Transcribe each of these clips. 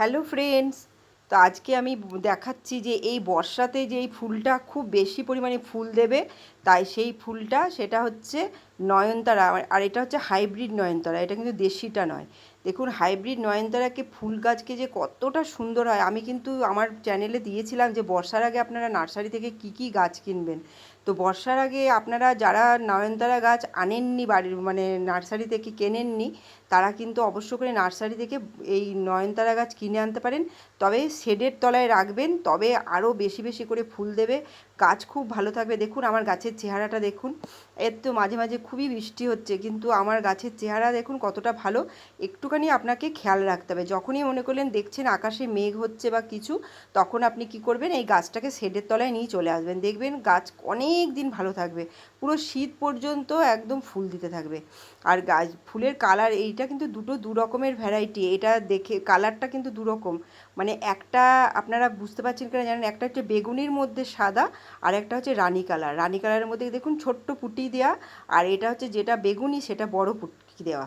Hello friends তো আজকে আমি দেখাচ্ছি যে এই বর্ষাতে যে এই ফুলটা খুব বেশি পরিমাণে ফুল দেবে, তাই সেই ফুলটা সেটা হচ্ছে নয়নতারা আর- এটা হচ্ছে হাইব্রিড নয়নতারা। এটা কিন্তু দেশিটা নয়। দেখুন, হাইব্রিড নয়নতারাকে ফুল গাছকে যে কতটা সুন্দর হয়। আমি কিন্তু আমার চ্যানেলে দিয়েছিলাম যে বর্ষার আগে আপনারা নার্সারি থেকে কি কি গাছ কিনবেন। তো বর্ষার আগে আপনারা যারা নয়নতারা গাছ আনেননি বাড়ির মানে নার্সারি থেকে কেনেননি, তারা কিন্তু অবশ্য করে নার্সারি থেকে এই নয়নতারা গাছ কিনে আনতে পারেন। তবে শেডের তলায় রাখবেন, তবে আরও বেশি বেশি করে ফুল দেবে। গাছ খুব ভালো থাকবে। দেখুন, আমার গাছের চেহারাটা দেখুন। এর তো মাঝে মাঝে খুবই বৃষ্টি হচ্ছে, কিন্তু আমার গাছের চেহারা দেখুন কতটা ভালো। একটুখানি আপনাকে খেয়াল রাখতে হবে। যখনই মনে করলেন দেখছেন আকাশে মেঘ হচ্ছে বা কিছু, তখন আপনি কি করবেন? এই গাছটাকে শেডের তলায় নিয়ে চলে আসবেন। দেখবেন গাছ অনেক দিন ভালো থাকবে। পুরো শীত পর্যন্ত একদম ফুল দিতে থাকবে। আর গাছ, ফুলের কালার এইটা কিন্তু দুটো দু রকমের ভ্যারাইটি এটা দেখে, কালারটা কিন্তু দু রকম। মানে একটা আপনারা বুঝতে পারছেন কিনা জানেন, একটা হচ্ছে বেগুনির মধ্যে সাদা আর একটা হচ্ছে রানী কালার। রানী কালারের মধ্যে দেখুন ছোট্ট পুটি দেওয়া আর এটা হচ্ছে যেটা বেগুনি সেটা বড় পুটি দেওয়া।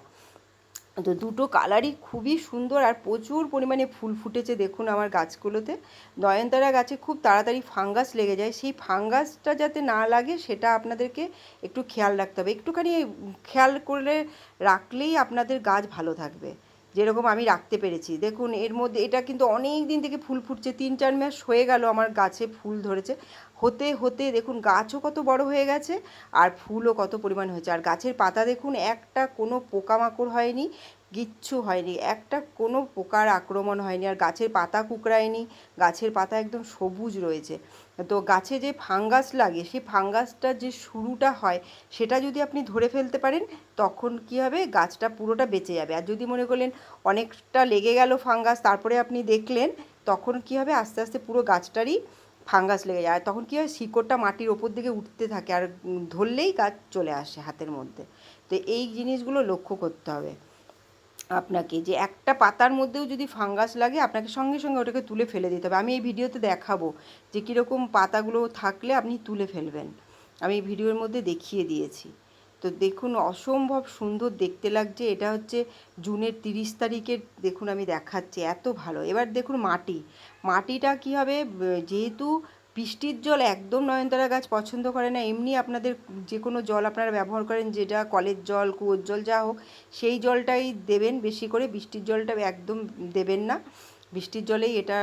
তো দুটো কালারই খুবই সুন্দর আর প্রচুর পরিমাণে ফুল ফুটেছে দেখুন আমার গাছগুলোতে। নয়নতারা গাছে খুব তাড়াতাড়ি ফাঙ্গাস লেগে যায়। সেই ফাঙ্গাসটা যাতে না লাগে সেটা আপনাদেরকে একটু খেয়াল রাখতে হবে। একটুখানি খেয়াল করলে রাখলেই আপনাদের গাছ ভালো থাকবে। যেরকম আমি রাখতে পেরেছি। দেখুন, এর মধ্যে, এটা কিন্তু অনেক দিন থেকে ফুল ফুটছে। তিন চার মাস হয়ে গেল আমার গাছে ফুল ধরেছে। হতে হতে দেখুন গাছও কত বড় হয়ে গেছে আর ফুলও কত পরিমাণ হয়েছে। আর গাছের পাতা দেখুন, একটা কোনো পোকামাকড় হয়নি, কিচ্ছু হয়নি, একটা কোনো পোকার আক্রমণ হয়নি, আর গাছের পাতা কুকড়ায়নি, গাছের পাতা একদম সবুজ রয়েছে। তো গাছে যে ফাঙ্গাস লাগে, সেই ফাঙ্গাসটার যে শুরুটা হয়, সেটা যদি আপনি ধরে ফেলতে পারেন, তখন কি হবে? গাছটা পুরোটা বেঁচে যাবে। আর যদি মনে করলেন অনেকটা লেগে গেল ফাঙ্গাস, তারপরে আপনি দেখলেন, তখন কি হবে? আস্তে আস্তে পুরো গাছটারই ফাঙ্গাস লেগে যায়। তখন কী হয়, শিকড়টা মাটির ওপর দিকে উঠতে থাকে আর ধরলেই গাছ চলে আসে হাতের মধ্যে। তো এই জিনিসগুলো লক্ষ্য করতে হবে আপনাকে যে একটা পাতার মধ্যেও যদি ফাঙ্গাস লাগে, আপনাকে সঙ্গে সঙ্গে ওটাকে তুলে ফেলে দিতে হবে। আমি এই ভিডিওতে দেখাবো যে কীরকম পাতাগুলো থাকলে আপনি তুলে ফেলবেন। আমি এই ভিডিওর মধ্যে দেখিয়ে দিয়েছি। তো দেখুন, অসম্ভব সুন্দর দেখতে লাগছে। এটা হচ্ছে জুনের তিরিশ তারিখের, দেখুন আমি দেখাচ্ছি, এত ভালো। এবার দেখুন মাটি। মাটিটা কী হবে? যেহেতু বৃষ্টির জল একদম নয়নতারা গাছ পছন্দ করে না, এমনি আপনাদের যে কোনো জল আপনারা ব্যবহার করেন, যেটা কলের জল, কুয়োর জল, যা হোক, সেই জলটাই দেবেন। বেশি করে বৃষ্টির জলটা একদম দেবেন না। বৃষ্টির জলেই এটা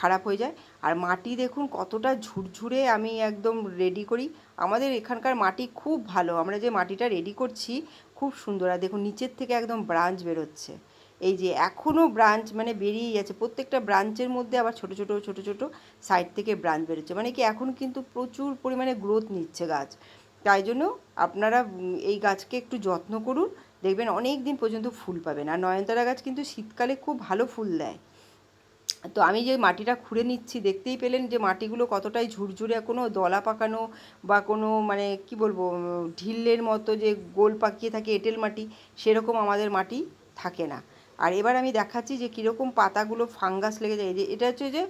খারাপ হয়ে যায়। আর মাটি দেখুন কতটা ঝুরঝুরে আমি একদম রেডি করি। আমাদের এখানকার মাটি খুব ভালো। আমরা যে মাটিটা রেডি করছি খুব সুন্দর। আর দেখুন নিচের থেকে একদম ব্রাঞ্চ বেরোচ্ছে। এই যে এখনও ব্রাঞ্চ মানে বেরিয়েই যাচ্ছে। প্রত্যেকটা ব্রাঞ্চের মধ্যে আবার ছোট ছোট ছোট ছোট সাইড থেকে ব্রাঞ্চ বেরোচ্ছে। মানে কি এখন কিন্তু প্রচুর পরিমাণে গ্রোথ নিচ্ছে গাছ। তাই জন্য আপনারা এই গাছকে একটু যত্ন করুন। দেখবেন অনেক দিন পর্যন্ত ফুল পাবেন আর নয়নতারা গাছ কিন্তু শীতকালে খুব ভালো ফুল দেয়। তো আমি যে মাটিটা খুঁড়ে নিচ্ছি, দেখতেই পেলেন যে মাটিগুলো কতটাই ঝুরঝুরে, কোনো দলা পাকানো বা কোনো মানে কি বলব ঢিল্লের ঢিলের মতো যে গোল পাকিয়ে থাকে এঁটেল মাটি, সেরকম আমাদের মাটি থাকে না। আর এবার আমি দেখাচ্ছি যে কীরকম পাতাগুলো ফাঙ্গাস লেগে যায়। যে, এটা হচ্ছে যে,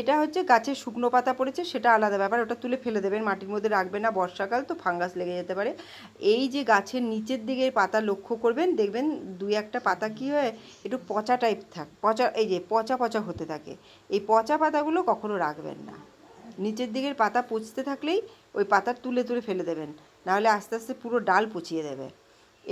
এটা হচ্ছে গাছের শুকনো পাতা পড়েছে, সেটা আলাদা ব্যাপার, ওটা তুলে ফেলে দেবেন, মাটির মধ্যে রাখবেন না, বর্ষাকাল তো ফাঙ্গাস লেগে যেতে পারে। এই যে গাছের নিচের দিকে পাতা লক্ষ্য করবেন, দেখবেন দুই একটা পাতা কি হয়, একটু পচা টাইপ থাক, পচা, এই যে পচা পচা হতে থাকে। এই পচা পাতাগুলো কখনো রাখবেন না। নিচের দিকের পাতা পচতে থাকলেই ওই পাতা তুলে তুলে ফেলে দেবেন, নাহলে আস্তে আস্তে পুরো ডাল পচিয়ে দেবে।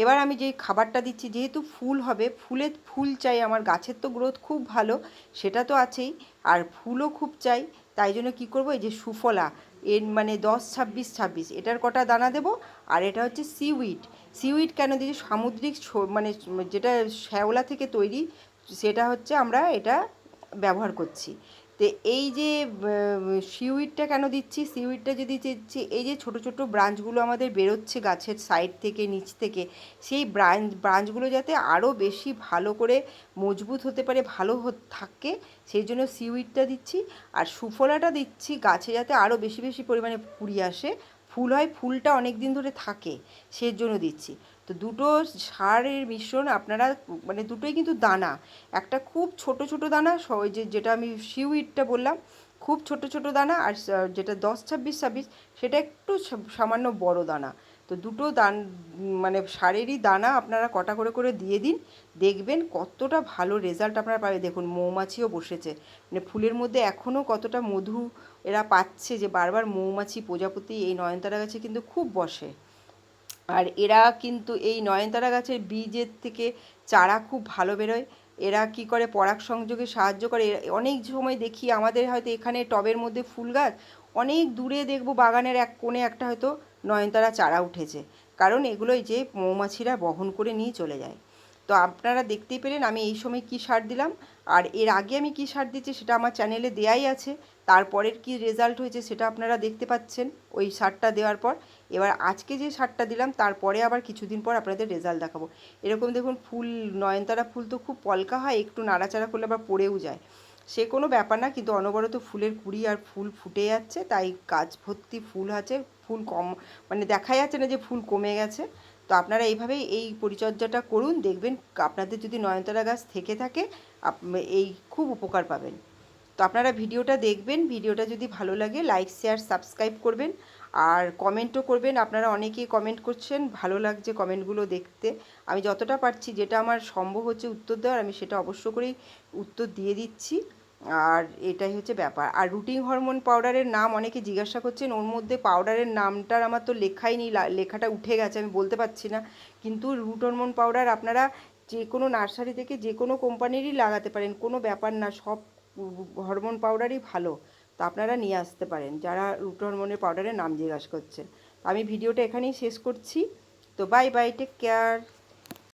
এবার আমি যে খাবারটা দিচ্ছি, যেহেতু ফুল হবে, ফুলে ফুল চাই, আমার গাছের তো গ্রোথ খুব ভালো, সেটা তো আছেই, আর ফুলও খুব চাই, তাই জন্য কী করব, এই যে সুফলা, এর মানে দশ, ছাব্বিশ ছাব্বিশ, এটার কটা দানা দেবো, আর এটা হচ্ছে সিউইড সিউইড কেন দিয়েছি, সামুদ্রিক মানে যেটা শ্যাওলা থেকে তৈরি, সেটা হচ্ছে আমরা এটা ব্যবহার করছি। তো এই যে সিউইডটা কেন দিচ্ছি? সিউইডটা যদি দিচ্ছি এই যে ছোট ছোট ব্রাঞ্চগুলো আমাদের বেরোচ্ছে গাছের সাইড থেকে, নিচ থেকে, সেই ব্রাঞ্চ, ব্রাঞ্চগুলো যাতে আরও বেশি ভালো করে মজবুত হতে পারে, ভালো থাকে, সেই জন্য সিউইডটা দিচ্ছি। আর সুফলাটা দিচ্ছি গাছে যাতে আরও বেশি বেশি পরিমাণে কুড়ি আসে। ফুল হয়, ফুলটা অনেক দিন ধরে থাকে সেই জন্য দিচ্ছি। তো দুটো সারের মিশ্রণ আপনারা মানে দুটোই কিন্তু দানা। একটা খুব ছোট ছোট দানা যে যেটা আমি সিউইডটা বললাম, খুব ছোট ছোট দানা আর যেটা দশ ছাব্বিশ ছাব্বিশ, সেটা একটু সামান্য বড় দানা। তো দুটো দান মানে সারেরই দানা আপনারা কটা করে করে দিয়ে দিন, দেখবেন কতটা ভালো রেজাল্ট আপনারা পাবে দেখুন, মৌমাছিও বসেছে। মানে ফুলের মধ্যে এখনও কতটা মধু এরা পাচ্ছে যে বারবার মৌমাছি প্রজাপতি এই নয়নতারা গাছে কিন্তু খুব বসে। আর এরা কিন্তু এই নয়নতারা গাছের বীজের থেকে চারা খুব ভালো বেরোয়। এরা কি করে পরাগ সংযোগে সাহায্য করে? অনেক সময় দেখি আমাদের হয়তো এখানে টবের মধ্যে ফুল গাছ, অনেক দূরে দেখব বাগানের এক কোণে একটা হয়তো নয়নতারা চারা উঠেছে। কারণ এগুলোই যে মৌমাছিরা বহন করে নিয়ে চলে যায়। তো আপনারা দেখতেই পেলেন আমি এই সময় কী সার দিলাম। আর এর আগে আমি কী সার দিচ্ছি সেটা আমার চ্যানেলে দেয়াই আছে। তারপরের কি রেজাল্ট হয়েছে সেটা আপনারা দেখতে পাচ্ছেন ওই সারটা দেওয়ার পর। এবার আজকে যে সারটা দিলাম তারপরে আবার কিছুদিন পর আপনাদের রেজাল্ট দেখাবো। এরকম দেখুন ফুল, নয়নতারা ফুল তো খুব পলকা হয়, একটু নাড়াচাড়া করলে আবার পড়েও যায়। সে কোনো ব্যাপার না, কিন্তু অনবরত ফুলের কুড়ি আর ফুল ফুটে যাচ্ছে, তাই গাছ ভর্তি ফুল আছে, ফুল কম মানে দেখা যাচ্ছে না যে ফুল কমে গেছে। তো আপনারা এইভাবেই এই পরিচর্যাটা করুন, দেখবেন আপনাদের যদি নয়নতারা গাছ থেকে থাকে এই খুব উপকার পাবেন। তো আপনারা ভিডিওটা দেখবেন, ভিডিওটা যদি ভালো লাগে, লাইক, শেয়ার, সাবস্ক্রাইব করবেন আর কমেন্টও করবেন। আপনারা অনেকেই কমেন্ট করছেন, ভালো লাগছে কমেন্টগুলো দেখতে। আমি যতটা পারছি, যেটা আমার সম্ভব হচ্ছে উত্তর দেওয়ার, আমি সেটা অবশ্য করেই উত্তর দিয়ে দিচ্ছি। আর এটাই হচ্ছে ব্যাপার। আর রুটিন হরমোন পাউডারের নাম অনেকে জিজ্ঞাসা করছেন, ওর মধ্যে পাউডারের নামটার আমার তো লেখাই নেই লেখাটা উঠে গেছে, আমি বলতে পারছি না। কিন্তু রুট হরমোন পাউডার আপনারা যে কোনো নার্সারি থেকে যে কোনো কোম্পানিরই লাগাতে পারেন, কোনো ব্যাপার না, সব হরমোন পাউডারই ভালো। তো আপনারা নিয়ে আসতে পারেন, যারা রুট হরমোনের পাউডারের নাম জিজ্ঞাসা করছেন। আমি ভিডিওটা এখানেই শেষ করছি। তো বাই বাই টেক কেয়ার